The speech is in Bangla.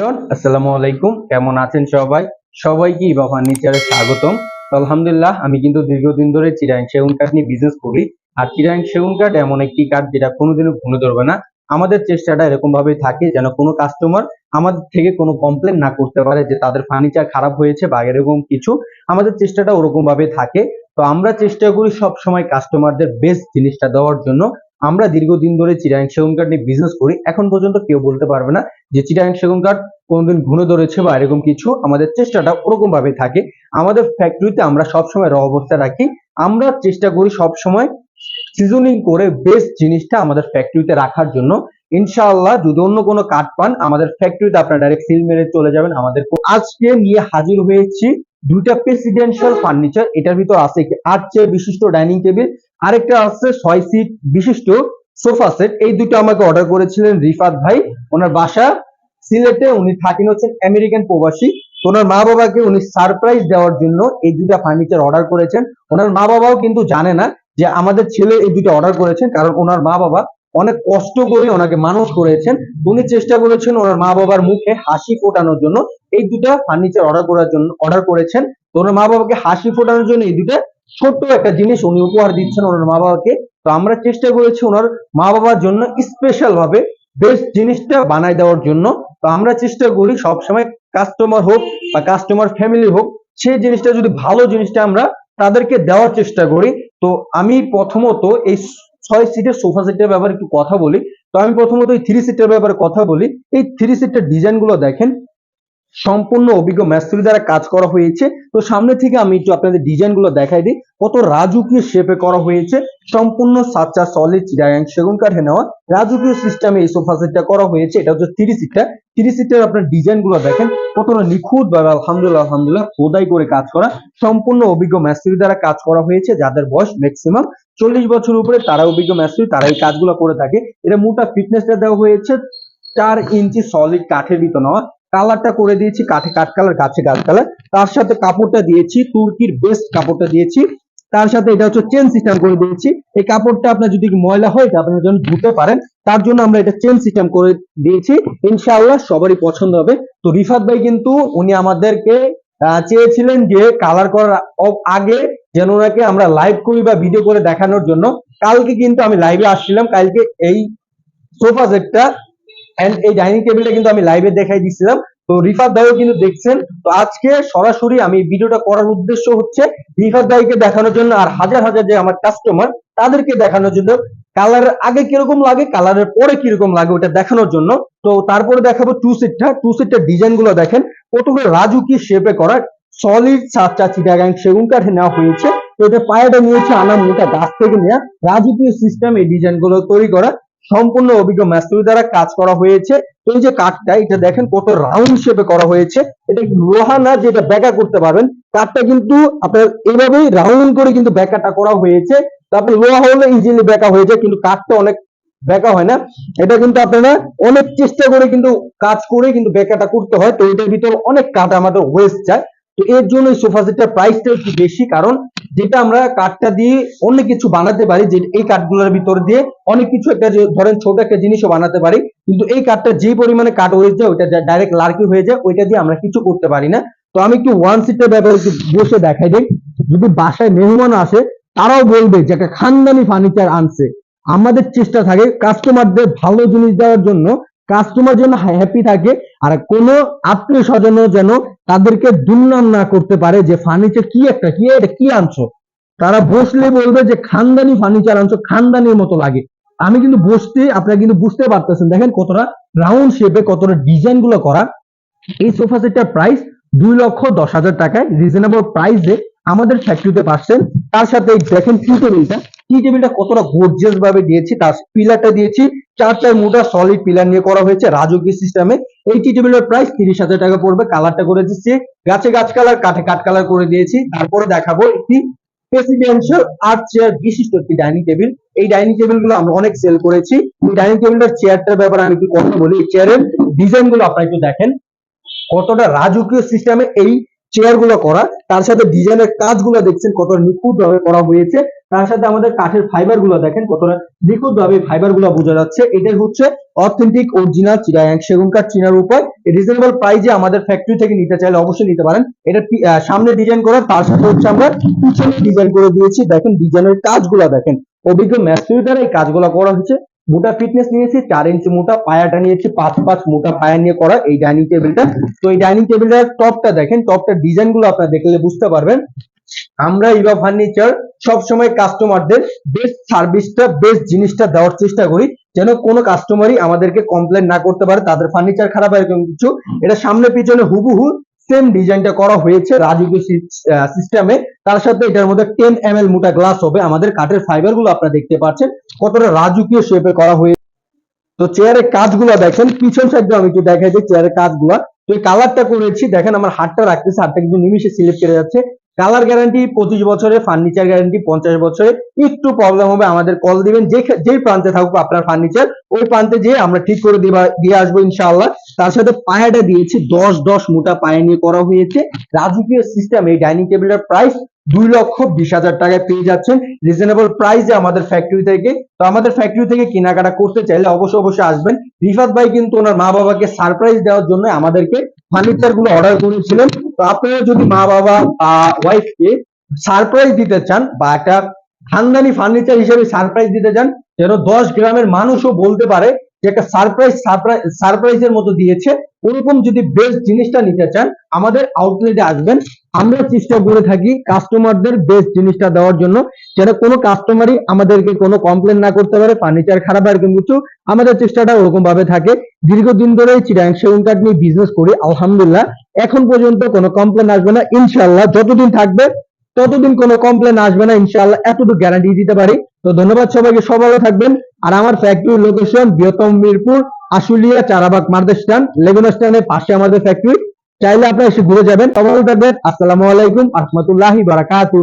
এভরিওয়ান, আসসালামু আলাইকুম। কেমন আছেন সবাই? সবাইকে স্বাগতম। আলহামদুলিল্লাহ, আমি কিন্তু দীর্ঘদিন ধরে সেগুন কাঠ নিয়ে বিজনেস করি। আর সেগুন কাঠ এমন একটি কাঠ যেটা কোনোদিনও ভুলে ধরবে না। আমাদের চেষ্টাটা এরকম ভাবে থাকে যেন কোনো কাস্টমার আমাদের থেকে কোনো কমপ্লেন না করতে পারে যে তাদের ফার্নিচার খারাপ হয়েছে বা এরকম কিছু। আমাদের চেষ্টাটা ওরকম ভাবে থাকে। তো আমরা চেষ্টা করি সব সময় কাস্টমারদের বেস্ট জিনিসটা দেওয়ার জন্য। আমরা দীর্ঘদিন ধরে চিরাং সেগুন কাঠ নিয়ে বিজনেস করি, এখন পর্যন্ত কেউ বলতে পারবে না যে চিটাং সেগুন কাঠ কোনোদিন ঘুরে ধরেছে বা এরকম কিছু, আমাদের চেষ্টাটা ওরকম ভাবে থাকে। আমাদের ফ্যাক্টরিতে আমরা সবসময় র অবস্থা রাখি, আমরা চেষ্টা করি সবসময় সিজনিং করে বেস্ট জিনিসটা আমাদের ফ্যাক্টরিতে রাখার জন্য। ইনশাআল্লাহ যদি অন্য কোনো কাঠ পান, আমাদের ফ্যাক্টরিতে আপনারা ডাইরেক্ট সিল মেরে চলে যাবেন আমাদের আজকে নিয়ে হাজির হয়েছি দুইটা প্রেসিডেন্সিয়াল ফার্নিচার এটার ভিতর আছে একটি আট বিশিষ্ট ডাইনিং টেবিল আরেকটা আছে ছয় সিট বিশিষ্ট সোফা সেট এই দুটো আমাকে অর্ডার করেছিলেন রিফাত ভাই। ওনার বাসা সিলেটে, উনি থাকেন হচ্ছেন আমেরিকান প্রবাসী। ওনার মা বাবাকে উনি সারপ্রাইজ দেওয়ার জন্য এই দুটা ফার্নিচার অর্ডার করেছেন। ওনার মা বাবাও কিন্তু জানে না যে আমাদের ছেলে এই দুটো অর্ডার করেছেন, কারণ ওনার মা বাবা অনেক কষ্ট করে ওনাকে মানুষ করেছেন। উনি চেষ্টা করেছেন ওনার মা বাবার মুখে হাসি ফোটানোর জন্য এই দুটা ফার্নিচার অর্ডার করার জন্য অর্ডার করেছেন। তো ওনার মা বাবাকে হাসি ফোটানোর জন্য এই দুটা ছোট্ট একটা জিনিস উনি উপহার দিচ্ছেন ওনার মা বাবাকে। তো আমরা চেষ্টা করেছি ওনার মা বাবার জন্য স্পেশাল ভাবে বেস্ট জিনিসটা বানাই দেওয়ার জন্য। তো আমরা চেষ্টা করি সবসময় কাস্টমার হোক বা কাস্টমার ফ্যামিলি হোক, সেই জিনিসটা যদি ভালো জিনিসটা আমরা তাদেরকে দেওয়ার চেষ্টা করি। তো আমি প্রথমত এই ছয় সিটের সোফা সেটের ব্যাপারে একটু কথা বলি। তো আমি প্রথমত এই থ্রি সিটের ব্যাপারে কথা বলি। এই থ্রি সিটের ডিজাইনগুলো দেখেন সম্পূর্ণ অভিজ্ঞ ম্যাস্ত্রি দ্বারা কাজ করা হয়েছে। তো সামনে থেকে আমি একটু আপনাদের ডিজাইনগুলো দেখাই দিই। কত রাজুকীয় শেপে করা হয়েছে। সম্পূর্ণ সাচ্চা সলিড চিরায়ং সেগুন কাঠে নেওয়া। রাজকীয় সিস্টেমে এই সোফা সেটটা করা হয়েছে। এটা হচ্ছে থ্রি সিটটা থ্রি সিটের আপনার ডিজাইনগুলো দেখেন। কতটা নিখুঁত ভাবে আলহামদুলিল্লাহ আলহামদুলিল্লাহ, খোদাই করে কাজ করা। সম্পূর্ণ অভিজ্ঞ ম্যাস্ত্রি দ্বারা কাজ করা হয়েছে। যাদের বয়স ম্যাক্সিমাম চল্লিশ বছর উপরে তারা অভিজ্ঞ ম্যাস্ত্রি তারা এই কাজগুলো করে থাকে। এটা মোটা ফিটনেসটা দেওয়া হয়েছে। চার ইঞ্চি সলিড কাঠের ভিতর নেওয়া। কালারটা করে দিয়েছি, কাঠে কাঠ কালার গাছে গাছ কালার তার সাথে কাপড়টা দিয়েছি, তুর্কির বেস্ট কাপড়টা দিয়েছি। তার সাথে এটা হচ্ছে চেন সিস্টেম করে দিয়েছি। এই কাপড়টা আপনার যদি ময়লা হয়, এটা আপনার জন্য ধুতে পারেন। তার জন্য আমরা এটা চেন সিস্টেম করে দিয়েছি। ইনশাআল্লাহ সবারই পছন্দ হবে। তো রিফাত ভাই কিন্তু উনি আমাদেরকে চেয়েছিলেন যে কালার করার আগে যেন ওনাকে আমরা লাইভ করি বা ভিডিও করে দেখানোর জন্য। কালকে কিন্তু আমি লাইভে আসছিলাম। কালকে এই সোফা সেটটা এন্ড এই ডাইনিং টেবিলটা কিন্তু আমি লাইভে দেখাই দিছিলাম। তো রিফাত ভাইও কিন্তু দেখছেন। তো আজকে সরাসরি আমি ভিডিওটা করার উদ্দেশ্য হচ্ছে রিফাত ভাইকে দেখানোর জন্য আর হাজার হাজার যে আমার কাস্টমার তাদেরকে দেখানোর জন্য কালারের আগে কীরকম লাগে কালারের পরে কীরকম লাগে ওটা দেখানোর জন্য। তো তারপরে দেখাবো টু। সিটটা টু সিটটার ডিজাইনগুলো দেখেন। কতগুলো রাজুকি শেপে করা সলিড সাতটা চিটাগাং সেগুন কাঠে নেওয়া হয়েছে। তো এটা পায়াটা নিয়েছে আনা মোটা গাছ থেকে নেওয়া রাজকীয় সিস্টেম এই ডিজাইনগুলো তৈরি করা। সম্পূর্ণ অভিজ্ঞ ম্যাস্ত্রি দ্বারা কাজ করা হয়েছে। এই যে কাঠটা এটা দেখেন কত রাউন্ড শেপে করা হয়েছে। এটা লোহা না যেটা বেকা করতে পারবেন? কাঠটা কিন্তু আপনার এইভাবেই রাউন্ড করে কিন্তু বেকাটা করা হয়েছে। তো আপনি লোহা হলে ইজিলি বেকা হয়ে যায়, কিন্তু কাঠটা অনেক বেকা হয় না। এটা কিন্তু আপনারা অনেক চেষ্টা করে কিন্তু কাজ করে কিন্তু বেকাটা করতে হয়। তো এটার ভিতরে অনেক কাঠ আমাদের ওয়েস্ট যায়। তো এর জন্য সোফা সেটটার প্রাইসটা একটু বেশি, কারণ যেটা আমরা কাঠটা দিয়ে অনেক কিছু বানাতে পারি, যে এই কাঠগুলোর ভিতর দিয়ে অনেক কিছু একটা ধরেন ছোট একটা জিনিসও বানাতে পারি। কিন্তু এই কাঠটা যে পরিমাণে কাঠ হয়ে যায়, ওইটা ডাইরেক্ট লার্কি হয়ে যায়, ওইটা দিয়ে আমরা কিছু করতে পারি না। তো আমি একটু ওয়ান সিটের ব্যাপারে একটু বসে দেখাই দিই। যদি বাসায় মেহমান আসে, তারাও বলবে যে একটা খানদানি ফার্নিচার আনছে। আমাদের চেষ্টা থাকে কাস্টমারদের ভালো জিনিস দেওয়ার জন্য কাস্টমার যেন হ্যাপি থাকে আর কোনো আত্মীয় স্বজনও যেন তাদেরকে দুর্নাম না করতে পারে যে ফার্নিচার কি একটা, কি এটা কি আনছো? তারা বসলে বলবে যে খানদানি ফার্নিচার আনছো, খানদানির মতো লাগে। আমি কিন্তু বসতে, আপনারা কিন্তু বুঝতে পারতেছেন। দেখেন কতটা রাউন্ড শেপে কতটা ডিজাইনগুলো করা। এই সোফা সেটটার প্রাইস দুই লক্ষ দশ হাজার টাকায়। রিজনেবল প্রাইসে আমাদের ফ্যাক্টরিতে পাচ্ছেন। তার সাথে দেখেন টি টেবিলটা টি টেবিলটা কতটা গর্জিয়াস ভাবে দিয়েছি, তার পিলারটা দিয়েছি চারটার মোটা সলিড পিলার নিয়ে করা হয়েছে রাজকীয় সিস্টেমে এই টি টেবিলের প্রাইস তিরিশ হাজার টাকা পড়বে কালারটা করে দিচ্ছি গাছে গাছ কালার কাঠে কাঠ কালার করে দিয়েছি। তারপরে দেখাবো একটি প্রেসিডেন্সিয়াল আর্ট চেয়ার বিশিষ্ট একটি ডাইনিং টেবিল এই ডাইনিং টেবিলগুলো আমরা অনেক সেল করেছি। এই ডাইনিং টেবিলটার চেয়ারটার ব্যাপারে আমি একটু কথা বলি। এই চেয়ারের ডিজাইনগুলো আপনারা একটু দেখেন। কতটা রাজকীয় সিস্টেমে এই চেয়ারগুলো করা। তার সাথে ডিজাইনের কাজগুলো দেখছেন কত নিখুঁত ভাবে করা হয়েছে। তার সাথে আমাদের কাঠের ফাইবারগুলো দেখেন কতটা নিখুঁত ভাবে ফাইবারগুলো বোঝা যাচ্ছে। এটাই হচ্ছে অথেন্টিক অরিজিনাল চিরাং সেগুন কাঠ চিনার উপায় রিজনেবল প্রাইসে আমাদের ফ্যাক্টরি থেকে নিতে চাইলে অবশ্যই নিতে পারেন। এটা সামনে ডিজাইন করা তার সাথে হচ্ছে আমরা পিছনে ডিজাইন করে দিয়েছি। দেখেন ডিজাইনের কাজগুলো দেখেন। অভিজ্ঞ ম্যাস্ট্রি দ্বারা এই কাজগুলো করা হচ্ছে। মোটা ফিটনেস নিয়েছি, চার ইঞ্চি মোটা পায়াটা নিয়েছি, পাঁচ পাঁচ মোটা পায়া নিয়ে করা এই ডাইনিং টেবিলটা তো এই ডাইনিং টেবিলটার টপটা দেখেন টপটার ডিজাইনগুলো আপনারা দেখলে বুঝতে পারবেন। আমরা ইভা ফার্নিচার সবসময় কাস্টমারদের বেস্ট সার্ভিসটা বেস্ট জিনিসটা দেওয়ার চেষ্টা করি, যেন কোনো কাস্টমারই আমাদেরকে কমপ্লেন না করতে পারে, তাদের ফার্নিচার খারাপ হয় এরকম কিছু। এটা সামনে পিছনে হুবহু সেম ডিজাইনটা করা হয়েছে রাজকীয় সিস্টেমে তার সাথে এটার মধ্যে টেন এম এল মোটা গ্লাস হবে। আমাদের কাঠের ফাইবারগুলো আপনারা দেখতে পাচ্ছেন, কতটা রাজকীয় শেপে করা হয়েছে তো চেয়ারের কাজগুলো দেখেন, পিছন সাইডে আমি একটু দেখাই যে চেয়ারের কাজগুলো। তো এই কালারটা করেছি, দেখেন আমার হাতটা রাখতেছে, হাতটা কিন্তু নিমিশে স্লিপ কেটে যাচ্ছে। কালার গ্যারান্টি পঁচিশ বছরে ফার্নিচার গ্যারান্টি পঞ্চাশ বছরে একটু প্রবলেম হবে, আমাদের কল দিবেন। যে যেই প্রান্তে থাকুক আপনার ফার্নিচার ওই প্রান্তে যেয়ে আমরা ঠিক করে দিয়ে আসব ইনশাআল্লাহ। তার সাথে পায়াটা দিয়েছি, দশ দশ মোটা পায়া নিয়ে করা হয়েছে। রাজকীয় সিস্টেম এই ডাইনিং টেবিলের প্রাইস দুই লক্ষ বিশ হাজার টাকায় পেয়ে যাচ্ছেন। রিজনেবল প্রাইসে আমাদের ফ্যাক্টরি থেকে। তো আমাদের ফ্যাক্টরি থেকে কেনাকাটা করতে চাইলে অবশ্যই অবশ্যই আসবেন। রিফাত ভাই কিন্তু ওনার মা বাবাকে সারপ্রাইজ দেওয়ার জন্য আমাদেরকে ফার্নিচারগুলো অর্ডার করেছিলেন। তো আপনারা যদি মা বাবা ওয়াইফকে সারপ্রাইজ দিতে চান বা একটা খানদানি ফার্নিচার হিসেবে সারপ্রাইজ দিতে চান, যেন দশ গ্রামের মানুষও বলতে পারে যে একটা সারপ্রাইজ সারপ্রাইজের মতো দিয়েছে। ওরকম যদি বেস্ট জিনিসটা নিতে চান, আমাদের আউটলেটে আসবেন। আমরা চেষ্টা করে থাকি কাস্টমারদের বেস্ট জিনিসটা দেওয়ার জন্য। যেন কোনো কাস্টমারই আমাদেরকে কোনো কমপ্লেন না করতে পারে ফার্নিচার খারাপ এরকম কিছু। আমাদের চেষ্টাটা ওরকম ভাবে থাকে। দীর্ঘদিন ধরে চিরাং সেগুন কাঠ নিয়ে বিজনেস করি, আলহামদুলিল্লাহ। এখন পর্যন্ত কোনো কমপ্লেন আসবে না। ইনশাল্লাহ যতদিন থাকবে, ততদিন কোনো কমপ্লেন আসবে না। ইনশাআল্লাহ এতটুকু গ্যারান্টি দিতে পারি। তো ধন্যবাদ সবাইকে, সবাই থাকবেন। আর আমার ফ্যাক্টরি লোকেশন বৃহত্তম মিরপুর, আশুলিয়া, চারাবাগ, মার্দের স্ট্যান্ড লেগুনা স্ট্যান্ডের পাশে আমাদের ফ্যাক্টরি চাইলে আপনারা এসে ঘুরে যাবেন। সবাই থাকবেন। আসসালামু আলাইকুম, আহমতুল্লাহি বারাকাতুহ।